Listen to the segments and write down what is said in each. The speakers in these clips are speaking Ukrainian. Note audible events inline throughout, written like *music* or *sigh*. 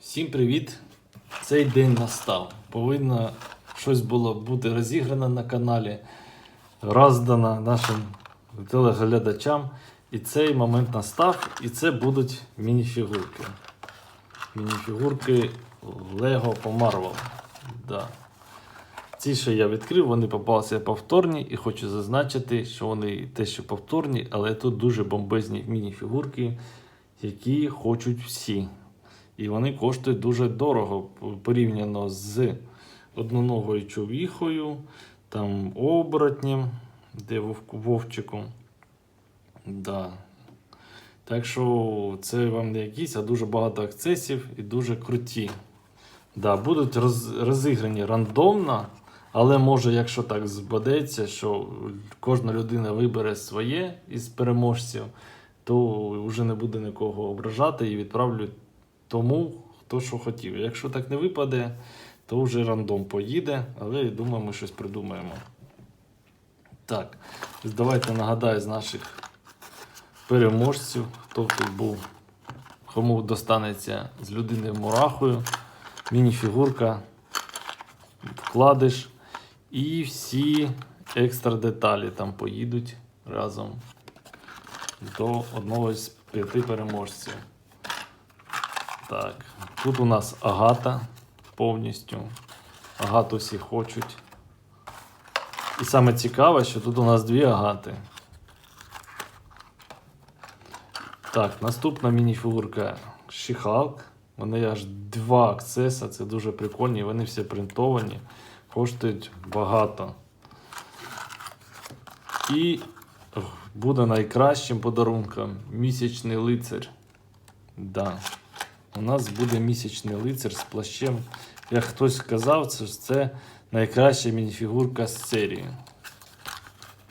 Всім привіт! Цей день настав. Повинно щось було бути розіграно на каналі, роздано нашим телеглядачам. І цей момент настав, і це будуть мініфігурки. Мініфігурки Lego по. Да. Ці, що я відкрив, вони попалися повторні, і хочу зазначити, що вони те, що повторні, але тут дуже бомбезні мініфігурки, які хочуть всі. І вони коштують дуже дорого порівняно з одноногою човіхою, там оборотнем, де вовчиком. Да. Так що це вам не якісь, а дуже багато акцесів і дуже круті. Да, будуть роз, розіграні рандомно, але може, якщо так збадеться, що кожна людина вибере своє із переможців, то вже не буде нікого ображати і відправлю тому, хто що хотів. Якщо так не випаде, то вже рандом поїде, але я думаю, ми щось придумаємо. Так, давайте нагадаю з наших переможців, хто тут був, кому достанеться з людини мурахою, мініфігурка, вкладиш і всі екстра деталі там поїдуть разом до одного з п'яти переможців. Так, тут у нас агата повністю. Агату всі хочуть. І саме цікаве, що тут у нас дві агати. Так, наступна мініфігурка Шіхалк. Вони аж два акцеса, це дуже прикольні, вони всі принтовані, коштують багато. І буде найкращим подарунком місячний лицар. Да. У нас буде місячний лицар з плащем. Як хтось сказав, це, це найкраща мініфігурка з серії.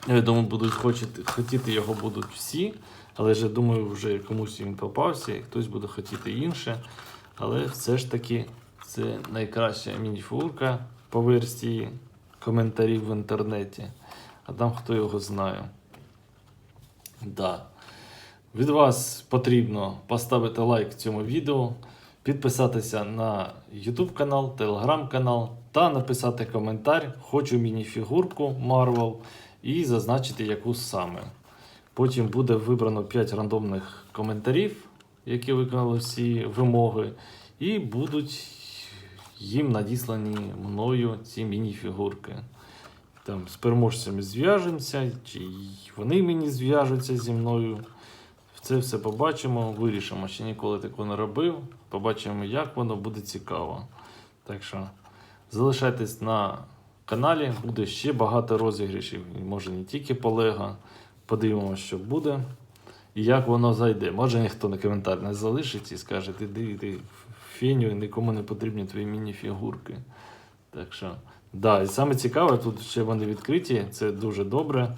Я думаю, будуть хочете, хотіти його будуть всі, але я думаю, вже комусь він попався, і хтось буде хотіти інше. Але все ж таки це найкраща мініфігурка по версії коментарів в інтернеті. А там хто його знає. Да. Від вас потрібно поставити лайк цьому відео, підписатися на YouTube канал, Telegram канал та написати коментар Хочу мініфігурку Marvel і зазначити яку саме. Потім буде вибрано 5 рандомних коментарів, які виконали всі вимоги, і будуть їм надіслані мною ці мініфігурки. Там з переможцями зв'яжемося, чи вони мені зв'яжуться зі мною. Це все побачимо, вирішимо. Ще ніколи такого не робив. Побачимо, як воно буде цікаво. Так що залишайтесь на каналі, буде ще багато розіграшів. І Може не тільки по Лего. Подивимося, що буде. І як воно зайде. Може ніхто на коментар не залишить і скаже, ти ти фіню, нікому не потрібні твої міні-фігурки. Так що, да, і саме цікаве, тут ще вони відкриті, це дуже добре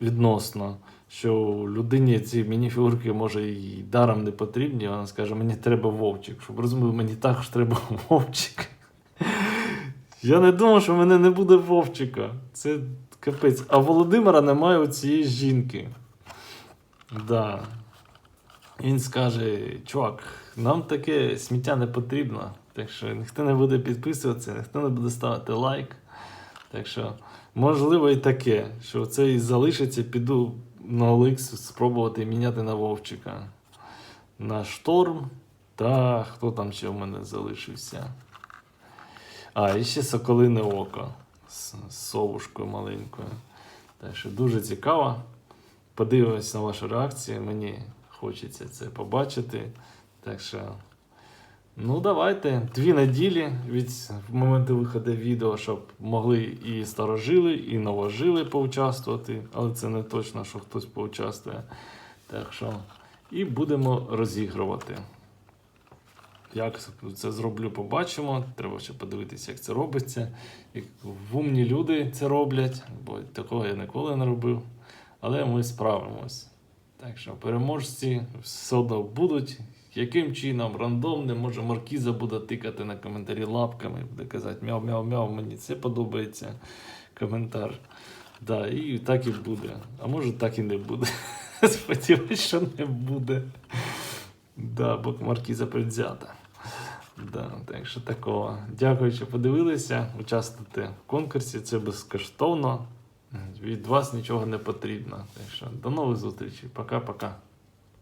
відносно, що людині ці мініфігурки може і даром не потрібні. Вона скаже, мені треба вовчик. Щоб розуміли, мені також треба *laughs* вовчик. Я не думав, що в мене не буде вовчика. Це капець. А Володимира немає у цієї жінки. Да. Він скаже: чувак, нам таке сміття не потрібно. Так що ніхто не буде підписуватися, ніхто не буде ставити лайк. Так що, можливо, і таке, що це і залишиться, піду на OLX спробувати міняти на Вовчика. На шторм. Та хто там ще в мене залишився? А, і ще соколине око з совушкою маленькою. Так що дуже цікаво. Подивимось на вашу реакцію. Мені хочеться це побачити. Так що. Ну, давайте. Дві неділі від моменту виходу відео, щоб могли і старожили, і новожили поучаствувати, але це не точно, що хтось поучаствує. Так що, і будемо розігрувати. Як це зроблю, побачимо. Треба ще подивитися, як це робиться. Як вумні люди це роблять, бо такого я ніколи не робив. Але ми справимось. Так що переможці все одно будуть. Яким чином, рандомним, може Маркіза буде тикати на коментарі лапками, буде казати мяу-мяу-мяу, мені це подобається коментар. Да, і так і буде. А може так і не буде. *laughs* Сподіваюсь, що не буде. Да, бо Маркіза предвзята. Да, так що такого. Дякую, що подивилися. Участвуйте в конкурсі, це безкоштовно. Від вас нічого не потрібно. Так що до нових зустрічей. Пока-пока.